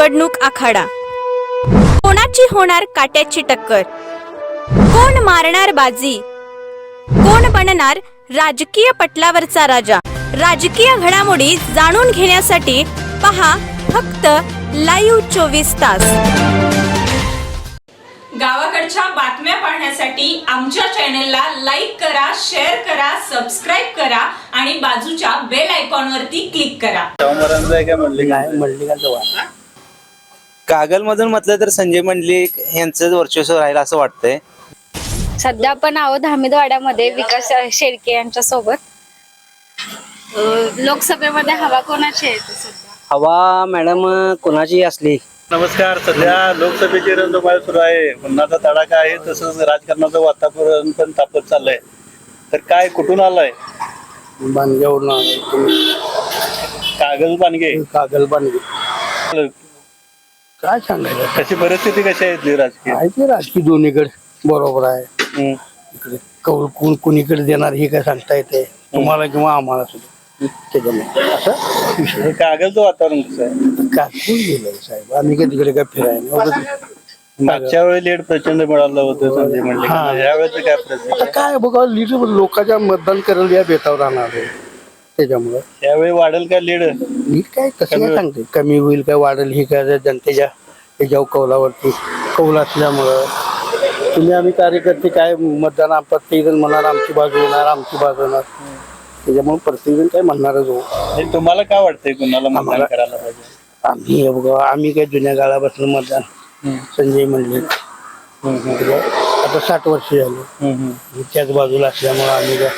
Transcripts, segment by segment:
निवडणूक आखाडा. कोणाची होणार काट्याची टक्कर? कोण मारणार बाजी? कोण बनणार राजकीय पटलावरचा राजा? राजकीय घडामोडी जाणून घेण्यासाठी पहा फक्त लाईव्ह चोवीस तास. गावाकडच्या बातम्या पाहण्यासाठी आमच्या चॅनलला लाईक करा शेअर करा सबस्क्राईब करा आणि बाजूच्या बेल आयकॉनवरती क्लिक करा. काय कागल मधून म्हटलं तर संजय मंडलिक यांचं वर्चस्व राहील असं वाटतंय. सध्या आपण आहोत हमीदवाड्यामध्ये विकास शेळके यांच्या सोबत. लोकसभेमध्ये हवा कोणाची आहे इथे सध्या? हवा मॅडम कोणाची असली? नमस्कार सध्या लोकसभेची रणधुमाळी सुरू आहे. उन्हाचा तडाखा आहे तसंच राजकारणाचं वातावरण पण तापत चाललंय. तर काय कुठून आलाय. तुम्ही कागल पानगे कागल बांधगे काय सांगायचं? कशी परिस्थिती कशी आहे राजकीय? आहे ते राजकीय दोन्हीकडे? बरोबर आहे. हम्म. इकडे कौल कोण कोणीकडे देणार हे काय सांगता येते तुम्हाला किंवा आम्हाला सुद्धा. त्याच्यामुळे. असं विषय. हे कागलचं वातावरण कसं आहे? साहेब. आम्ही काय तिकडे काय फिरायला मागच्या वेळी लीड प्रचंड मिळालं होतं संजय मंडलिक. हा. यावेळेचं काय परिस्थिती आता काय बघा लिटर लोकांच्या मतदान करायला या बेतावर राहणार आहे. त्याच्यामुळं. यावेळी वाढेल का लीड? मी काय कसं काय सांगते? कमी होईल काय वाढेल ही काय जनतेच्या त्याच्या कौलावरती. कौल असल्यामुळं. तुम्ही आम्ही कार्यकर्ते काय मतदान प्रत्येकजण म्हणणार आमची बाजू येणार आमची बाजू येणार. त्याच्यामुळे प्रत्येकजण काय म्हणणारच हो. हे तुम्हाला काय वाटतंय कुणाला मतदान आम्हाला- करायला पाहिजे? आम्ही हे बघा आम्ही काय जुन्या काळापासून मतदान संजय म्हणले. आता साठ वर्ष झाले. हम्म. त्याच बाजूला असल्यामुळे आम्ही काय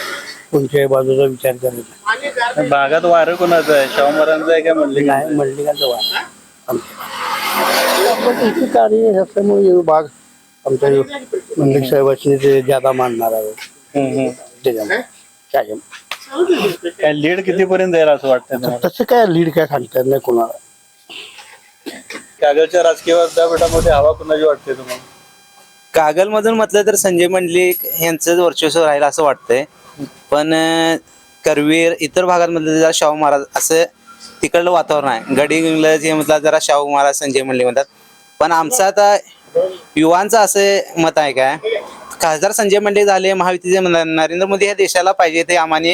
कोणत्याही बाजूचा विचार करत नाही. भागात वारं कोणाचं आहे? शाहू महाराजांचं आहे काय म्हणले? नाही मंडलिकांचं वाण आमच्या. इथे कार्य असल्यामुळे हे भाग. आमच्या मंडलिक साहेबांनी ते ज्यादा मानणार आहे. त्याच्यामुळे. काय लीड कितीपर्यंत जाईल असं वाटतं तुम्हाला? तसं काय लीड काय सांगता येत नाही कोणाला. कागलच्या राजकीय विद्यापीठामध्ये हवा कुणाची वाटते तुम्हाला? कागल मधून म्हटलं तर संजय मंडलिक यांचं वर्चस्व राहील असं वाटतंय. पण अं, करवीर इतर भागांमध्ये जरा शाहू महाराज असं तिकडलं वातावरण आहे. गडी इंग्लज म्हटलं जरा शाहू महाराज संजय मंडळी म्हणतात. पण आमचं आता युवांचं असं मत आहे काय? खासदार संजय मंडळी झाले महायुतीचे नरेंद्र मोदी ह्या देशाला पाहिजे ते आम्हाने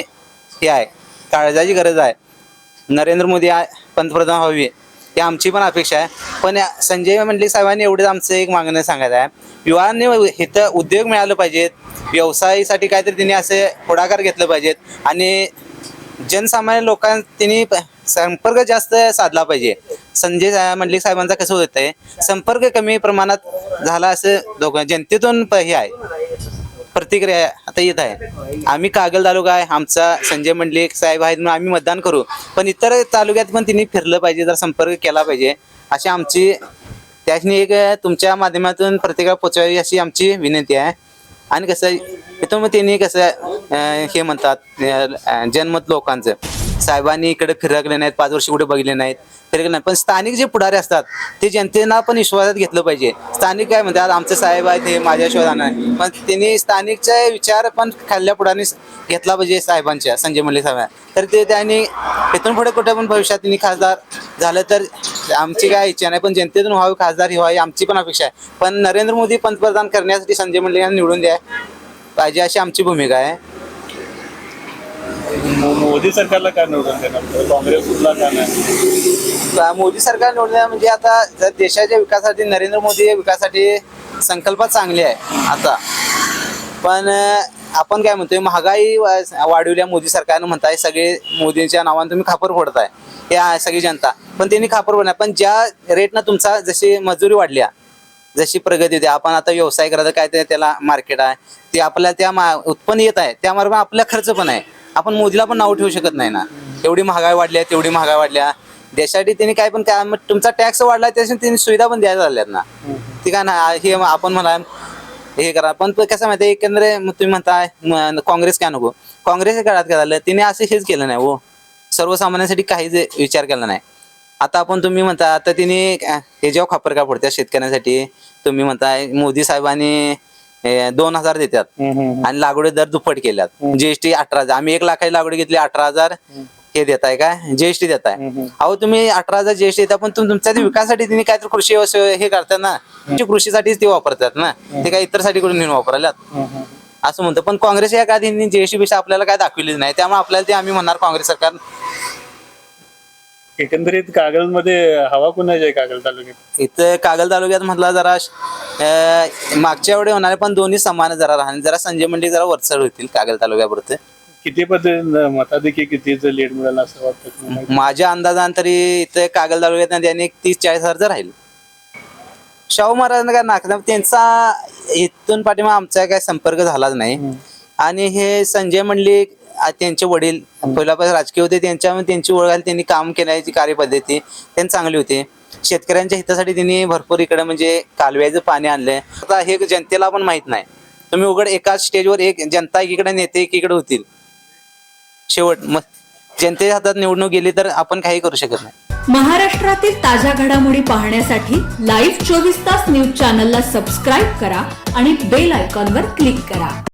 हे आहे. काळजाची गरज आहे. नरेंद्र मोदी पंतप्रधान व्हावी ही आमची पण अपेक्षा आहे. पण या संजय मंडळी साहेबांनी एवढंच आमचं एक मागणं सांगायचं आहे. युवांनी इथं उद्योग मिळालं पाहिजेत. व्यवसायासाठी काहीतरी त्यांनी असे पुढाकार घेतलं पाहिजेत. आणि जनसामान्य लोकां त्यांनी प- संपर्क जास्त साधला पाहिजे. संजय सा- मंडलिक साहेबांचा कसं होत आहे संपर्क कमी प्रमाणात झाला असं दोघं जनतेतून प- हे आहे. प्रतिक्रिया आता येत आहे. आम्ही कागल तालुका आहे आमचा संजय मंडलिक साहेब आहेत म्हणून आम्ही मतदान करू. पण इतर तालुक्यात पण तिने फिरलं पाहिजे जर संपर्क केला पाहिजे अशी आमची त्याची एक तुमच्या माध्यमातून प्रतिक्रिया पोचवावी अशी आमची विनंती आहे. आणि कसं इथून मग त्यांनी कसं हे म्हणतात जनमत लोकांचं. साहेबांनी इकडे फिरकले नाहीत पाच वर्ष कुठे बघितले नाहीत फिरकले नाही पण स्थानिक जे पुढारी असतात ते जनतेना पण विश्वासात घेतलं पाहिजे. स्थानिक काय म्हणतात आमचे साहेब आहेत हे माझ्या शोधानं पण त्यांनी स्थानिकचा विचार पण खाल्ल्या पुढाने घेतला पाहिजे साहेबांच्या संजय मल्लिक साहेब तर ते त्यांनी इथून पुढे कुठे पण भविष्यात त्यांनी खासदार झालं तर आमची काय इच्छा नाही पण जनतेतून व्हावी खासदार ही व्हावी आमची पण अपेक्षा आहे. पण नरेंद्र मोदी पंतप्रधान करण्यासाठी संजय मंडलिक यांना निवडून द्या पाहिजे अशी आमची भूमिका आहे. मोदी सरकारला काय निवडून देणार? काँग्रेसला का नाही? मोदी सरकार निवडून म्हणजे आता जर देशाच्या विकासासाठी नरेंद्र मोदी विकासासाठी संकल्प चांगली आहे आता. पण आपण काय म्हणतोय महागाई वा- वाढवल्या मोदी सरकारनं म्हणताय सगळे मोदींच्या नावानं तुम्ही खापर फोडताय. हे सगळी जनता. पण त्यांनी खापर फोडणार. पण ज्या रेटनं तुमचा जशी मजुरी वाढल्या जशी प्रगती होते आपण आता व्यवसाय करायचं काय ते त्याला मार्केट आहे. ते आपल्याला त्या मा- उत्पन्न येत आहे त्यामार्फत आपला खर्च पण आहे. आपण मोदीला पण नाव ठेवू शकत नाही ना. एवढी महागाई वाढली आहे तेवढी महागाई वाढल्या. देशासाठी त्यांनी काय पण काय मग तुमचा टॅक्स वाढला त्याच्या त्यांनी सुविधा पण द्यायला झाल्यात ना. ठीक आहे ना हे आपण म्हणा हे करा. पण कसं माहिती एकंदरे मग तुम्ही म्हणताय काँग्रेस काय नको? काँग्रेस काळात काय झालं तिने असं हेच केलं नाही हो. सर्वसामान्यांसाठी काहीच विचार केला नाही. आता आपण तुम्ही म्हणता आता तिने हे जेव्हा खापर का पडत्या शेतकऱ्यांसाठी तुम्ही म्हणताय मोदी साहेबांनी दोन हजार देतात. आणि लागवडी दर दुप्पट केल्यात. जीएसटी अठरा हजार. आम्ही एक लाखाची लागवड घेतली अठरा हजार. हे देताय काय? जीएसटी देताय. अहो तुम्ही अठरा हजार जीएसटी देता पण तुम- तुमच्या विकासासाठी तुम्ही काहीतरी कृषी व्यवसाय हे करतात ना. तुमची कृषीसाठीच ते वापरतात ना. ते काय इतरसाठी करून वापरायला असं म्हणतो. पण काँग्रेस या काळात जीएसटी पेक्षा आपल्याला काय दाखवलीच नाही. त्यामुळे आपल्याला ते आम्ही म्हणणार काँग्रेस सरकार एकंदरीत कागलमध्ये हवा कुणाची आहे कागल तालुक्यात? इथं कागल तालुक्यात म्हटलं जरा अं, मागच्या वेळी होणार पण दोन्ही समान जरा राहणार जरा संजय मंडळी जरा वरचढ होतील कागल तालुक्यापुरते. किती पद्धती मताधिकी कितीचं लीड मिळेल असं वाटतं तुम्हाला? माझ्या अंदाजान तरी इथं कागल तालुक्यात त्यांनी एक तीस चाळीस हजार राहील. शाहू महाराजांना काय नाक त्यांचा इथून पाठीमा आमचा काय संपर्क झालाच नाही. आणि हे संजय मंडलिक आ- त्यांचे वडील पहिल्यापासून राजकीय होते. त्यांच्यामध्ये त्यांची ओळख आली त्यांनी काम केल्याची कार्यपद्धती त्यांनी चांगली होती. शेतकऱ्यांच्या हितासाठी त्यांनी भरपूर इकडे म्हणजे कालव्याचं पाणी आणलंय. आता हे जनतेला पण माहीत नाही. तुम्ही उघड एकाच स्टेजवर एक जनता एकीकडे नेते एकीकडे होतील. शेवट मग जनतेच्या हातात निवडणूक गेली तर आपण काही करू शकत नाही. महाराष्ट्रातील ताज्या घडामोडी पाहण्यासाठी लाईव्ह चोवीस तास न्यूज चॅनलला सबस्क्राईब करा आणि बेल आयकॉनवर क्लिक करा.